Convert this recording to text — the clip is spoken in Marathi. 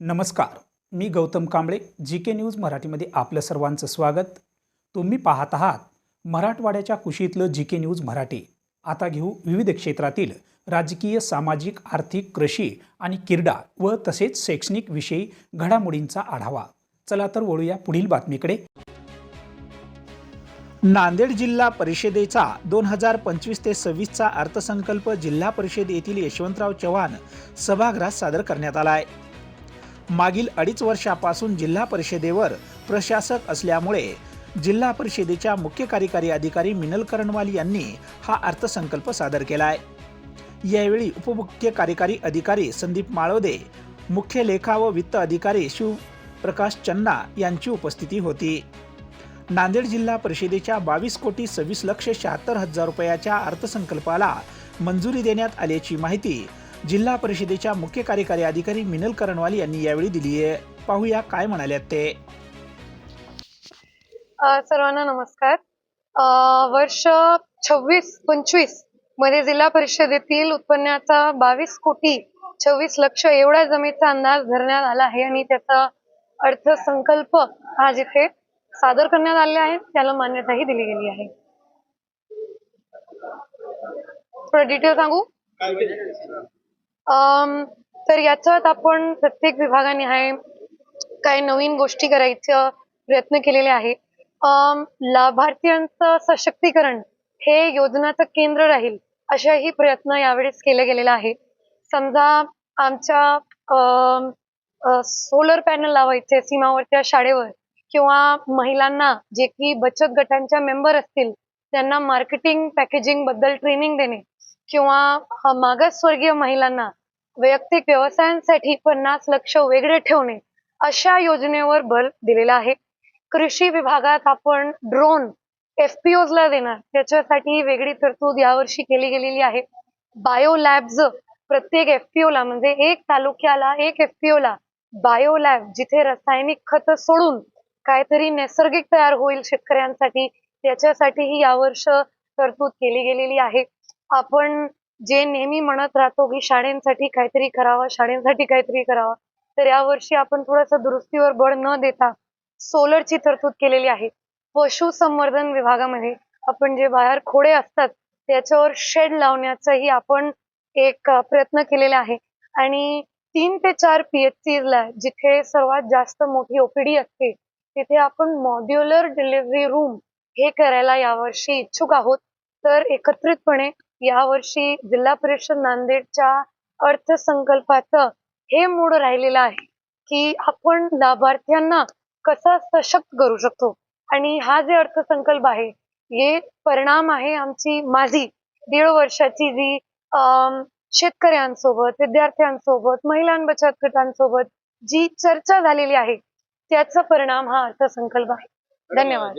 नमस्कार. मी Gautam Kamble G K news मराठीमध्ये आपलं सर्वांचं स्वागत. तुम्ही पाहत आहात मराठवाड्याच्या कुशीतलं जी के न्यूज मराठी. आता घेऊ विविध क्षेत्रातील राजकीय सामाजिक आर्थिक कृषी आणि क्रीडा व तसेच शैक्षणिक विषयी घडामोडींचा आढावा. चला तर वळूया पुढील बातमीकडे. नांदेड जिल्हा परिषदेचा दोन हजार पंचवीस ते सव्वीसचा अर्थसंकल्प जिल्हा परिषद येथील यशवंतराव चव्हाण सभागृहात सादर करण्यात आला आहे. मागील अडीच वर्षापासून जिल्हा परिषदेवर प्रशासक असल्यामुळे जिल्हा परिषदेच्या मुख्य कार्यकारी अधिकारी मिनल करणवाल यांनी हा अर्थसंकल्प सादर केला आहे यावेळी उपमुख्य कार्यकारी अधिकारी संदीप माळवदे मुख्य लेखा व वित्त अधिकारी शिवप्रकाश चन्ना यांची उपस्थिती होती. नांदेड जिल्हा परिषदेच्या बावीस कोटी सव्वीस लक्ष शहात्तर हजार रुपयाच्या अर्थसंकल्पाला मंजुरी देण्यात आल्याची माहिती जिल्हा परिषदेच्या मुख्य कार्यकारी अधिकारी मिनल करणवाल यांनी यावेळी दिली आहे. पाहूया काय म्हणाल्यात ते. सर्वांना नमस्कार. वर्ष छव्वीस पंचवीसमध्ये जिल्हा परिषदेतील उत्पन्नाचा बावीस कोटी छव्वीस लक्ष एवढ्या जमीचा अंदाज धरण्यात आला आहे आणि त्याचा अर्थसंकल्प हा जिथे सादर करण्यात आले आहे त्याला मान्यताही दिली गेली आहे. थोडं डिटेल सांगू? अम, तर याच्यात आपण प्रत्येक विभागाने आहे काही नवीन गोष्टी करायचं प्रयत्न केलेले आहे. अम, लाभार्थ्यांचं सशक्तीकरण हे योजनाचं केंद्र राहील अशाही प्रयत्न यावेळेस केले गेलेला आहे. समजा आमच्या सोलर पॅनल लावायचे सीमावरच्या शाळेवर किंवा महिलांना जे की बचत गटांच्या मेंबर असतील त्यांना मार्केटिंग पॅकेजिंगबद्दल ट्रेनिंग देणे किंवा मागासवर्गीय महिलांना वैयक्तिक व्यवसायांसाठी पन्नास लक्ष वेगळे ठेवणे अशा योजनेवर भर दिलेला आहे. कृषी विभागात आपण ड्रोन एफपीओज ला देणार. त्याच्यासाठी वेगळी तरतूद यावर्षी केली गेलेली आहे. बायो लॅब्स प्रत्येक FPO ला म्हणजे एक तालुक्याला एक FPO ला बायो लॅब जिथे रासायनिक खत सोडून काहीतरी नैसर्गिक तयार होईल शेतकऱ्यांसाठी त्याच्यासाठीही यावर्ष तरतूद केली गेलेली आहे. आपण जे नेहमी म्हणत राहतो की शाळेंसाठी काहीतरी करावं शाळेंसाठी काहीतरी करावं तर यावर्षी आपण थोडस दुरुस्तीवर बळ न देता सोलरची तरतूद केलेली आहे. पशुसंवर्धन विभागामध्ये आपण जे बाहेर खोडे असतात त्याच्यावर शेड लावण्याचाही आपण एक प्रयत्न केलेला आहे. आणि तीन ते चार पीएचसी ला जिथे सर्वात जास्त मोठी ओपीडी असते तिथे आपण मॉड्युलर डिलिव्हरी रूम हे करायला यावर्षी इच्छुक आहोत. तर एकत्रितपणे यावर्षी जिल्हा परिषद नांदेडच्या अर्थसंकल्पाचं हे मूड राहिलेलं आहे की आपण लाभार्थ्यांना कसं सशक्त करू शकतो. आणि हा जे अर्थसंकल्प आहे हे परिणाम आहे आमची माझी दीड वर्षाची जी शेतकऱ्यांसोबत विद्यार्थ्यांसोबत महिला बचत गटांसोबत जी चर्चा झालेली आहे त्याचा परिणाम हा अर्थसंकल्प आहे. धन्यवाद.